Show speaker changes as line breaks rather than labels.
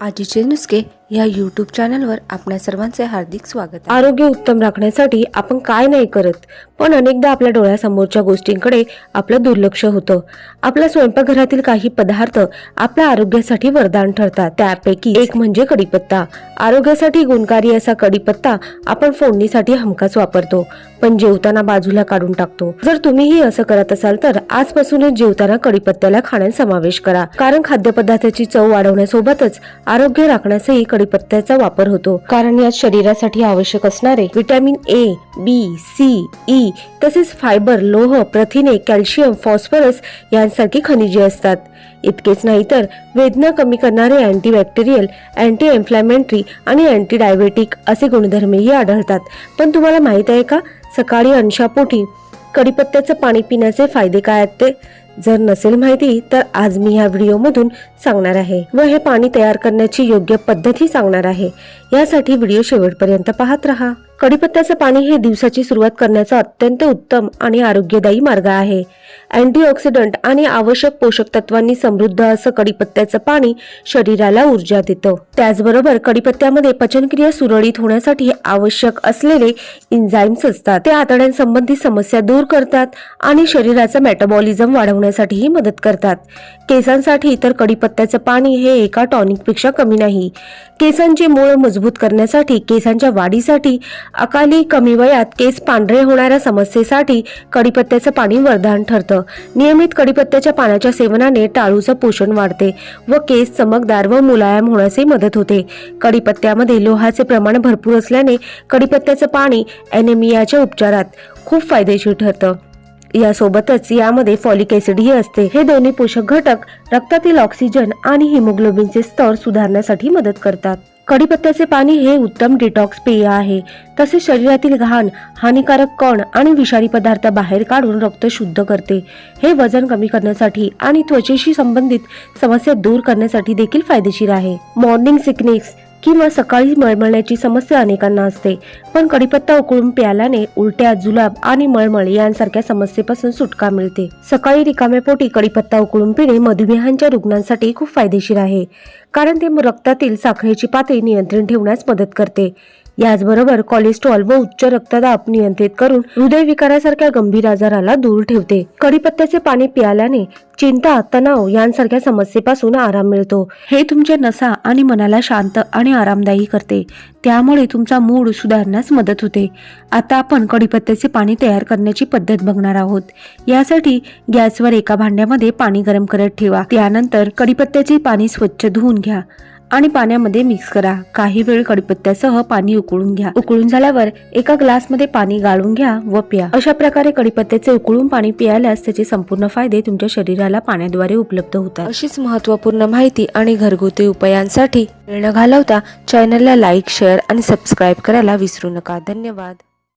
आजीचे नुसके या यूट्यूब चॅनलवर आपल्या सर्वांचे हार्दिक स्वागत
आरोग्य उत्तम राखण्यासाठी आपण काय नाही करत पण अनेकदा आपल्या डोळ्यासमोरच्या गोष्टींकडे आपलं दुर्लक्ष होतं. आपल्या स्वयंपाकघरातील काही पदार्थ आपल्या आरोग्यासाठी वरदान ठरतात. त्यापैकी एक म्हणजे कडीपत्ता आरोग्यासाठी गुणकारी असा कडीपत्ता आपण फोडणीसाठी हमखास वापरतो पण जेवताना बाजूला काढून टाकतो. जर तुम्हीही असं करत असाल तर आजपासूनच जेवताना कडीपत्त्याला खाण्यात समावेश करा. कारण खाद्यपदार्थाची चव वाढवण्यासोबतच आरोग्य राखण्यासही कडीपत्त्याचा वापर होतो. कारण यात शरीरासाठी आवश्यक असणारे vitamin A B C E e तसेच फायबर लोह प्रथिने कॅल्शियम फॉस्फरस यांसारखी खनिजे असतात. इतकेच नाही तर वेदना कमी करणारे अँटीबॅक्टेरियल अँटी इन्फ्लॅमेटरी आणि अँटी डायबेटिक असे गुणधर्मही आढळतात. पण तुम्हाला माहीत आहे का? सकाळी अंशापोटी कडीपत्त्याचं पाणी पिण्याचे फायदे काय आहेत ते? जर नसेल माहिती तर आज मी या व्हिडिओमधून सांगणार आहे व हे पाणी तयार करण्याची योग्य पद्धती सांगणार आहे. यासाठी व्हिडिओ शेवटपर्यंत पाहत राहा. कडीपत्त्याचं पाणी हे दिवसाची सुरुवात करण्याचा अत्यंत उत्तम आणि आरोग्यदायी मार्ग आहे. अँटीऑक्सिडंट आणि आवश्यक पोषक तत्वांनी समृद्ध असं कडीपत्त्याचं पाणी शरीराला ऊर्जा देतं. त्याचबरोबर कडीपत्त्यामध्ये पचनक्रिया सुरळीत होण्यासाठी आवश्यक असलेले इन्झाईम्स असतात. ते आतड्यांसंबंधी समस्या दूर करतात आणि शरीराचं मेटाबॉलिझम वाढवण्यासाठीही मदत करतात. केसांसाठी तर कडीपत्त्याचं पाणी हे एका टॉनिकपेक्षा कमी नाही. केसांचे मूळ मजबूत करण्यासाठी केसांच्या वाढीसाठी अकाली कमी वयात केस पांढरे होणाऱ्या समस्येसाठी कडीपत्त्याचं पाणी वरदान ठरतं. नियमित कडीपत्त्याच्या पानाच्या सेवनाने टाळूचं पोषण वाढते व केस चमकदार व मुलायम होण्यासही मदत होते. कडीपत्त्यामध्ये लोहाचे प्रमाण भरपूर असल्याने कडीपत्त्याचं पाणी ॲनेमियाच्या उपचारात खूप फायदेशीर ठरतं. यासोबतच यामध्ये फॉलिक ऍसिडही असते. हे दोन्ही पोषक घटक रक्तातील ऑक्सिजन आणि हिमोग्लोबिनचे स्तर सुधारण्यासाठी मदत करतात. कढीपत्त्याचे पाणी हे उत्तम डिटॉक्स पेय आहे. तसेच शरीरातील घाण हानिकारक कण आणि विषारी पदार्थ बाहेर काढून रक्त शुद्ध करते. हे वजन कमी करण्यासाठी आणि त्वचेशी संबंधित समस्या दूर करण्यासाठी देखील फायदेशीर आहे. मॉर्निंग सिकनेस किंवा सकाळी मळमळण्याची समस्या अनेकांना असते. पण कडीपत्ता उकळून प्यायल्याने उलट्या जुलाब आणि मळमळ यांसारख्या समस्येपासून सुटका मिळते. सकाळी रिकाम्या पोटी कडीपत्ता उकळून पिणे मधुमेहांच्या रुग्णांसाठी खूप फायदेशीर आहे. कारण ते रक्तातील साखरेची पातळी नियंत्रण ठेवण्यास मदत करते. याचबरोबर कोलेस्ट्रॉल व उच्च रक्तदाब नियंत्रित करून हृदयविकारासारख्या गंभीर आजाराला दूर ठेवते. कडीपत्त्याचे पाणी प्यायल्याने चिंता तणाव यांसारख्या समस्येपासून आराम मिळतो. हे तुमच्या नसा आणि मनाला शांत आणि आरामदायी करते. त्यामुळे तुमचा मूड सुधारण्यास मदत होते. आता आपण कढीपत्त्याचे पाणी तयार करण्याची पद्धत बघणार आहोत. यासाठी गॅसवर एका भांड्यामध्ये पाणी गरम करत ठेवा. त्यानंतर कढीपत्त्याचे पाणी स्वच्छ धुवून घ्या. आणि पाण्यामध्ये मिक्स करा. काही वेळ कडीपत्त्यासह पाणी उकळून घ्या. उकळून झाल्यावर एका ग्लासमध्ये पाणी गाळून घ्या व प्या. अशा प्रकारे कडीपत्त्याचे उकळून पाणी पियाल्यास त्याचे संपूर्ण फायदे तुमच्या शरीराला पाण्याद्वारे उपलब्ध होतात.
अशीच महत्त्वपूर्ण माहिती आणि घरगुती उपायांसाठी वेळ न घालवता चॅनलला लाईक शेअर आणि सबस्क्राईब करायला विसरू नका. धन्यवाद.